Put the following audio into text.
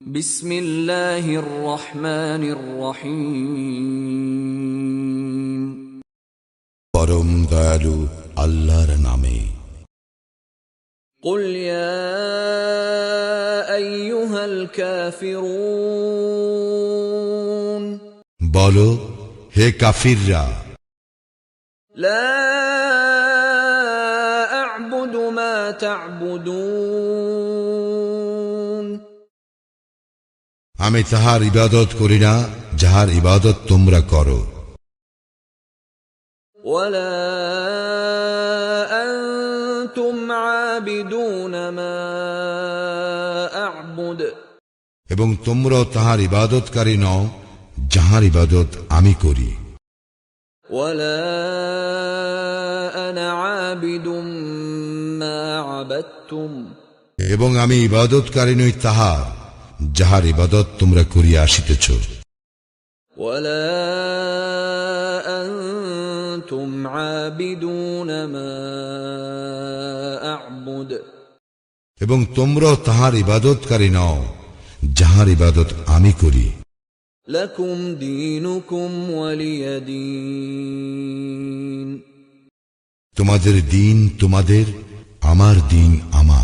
بسم الله الرحمن الرحيم পরম দয়ালু আল্লাহর নামে قل يا أيها الكافرون বলো হে কাফিররা لا أعبد ما تعبدون আমি তাহার ইবাদত করি না যাহার ইবাদত তোমরা করো ولا أنتم عابدون ما أعبد এবং তোমরাও তাহার ইবাদতকারী নও যাহার ইবাদত আমি করি ولا أنا عابد ما عبدتم এবং আমি ইবাদতকারী নই তাহার যাহার ইবাদত তোমরা করিয়া আসিতেছ ولا أنتم عابدون ما أعبد এবং তোমরাও তাহার ইবাদতকারী নও যাহার ইবাদত আমি করি لكم دينكم ولي دين তোমাদের দিন তোমাদের আমার দিন আমার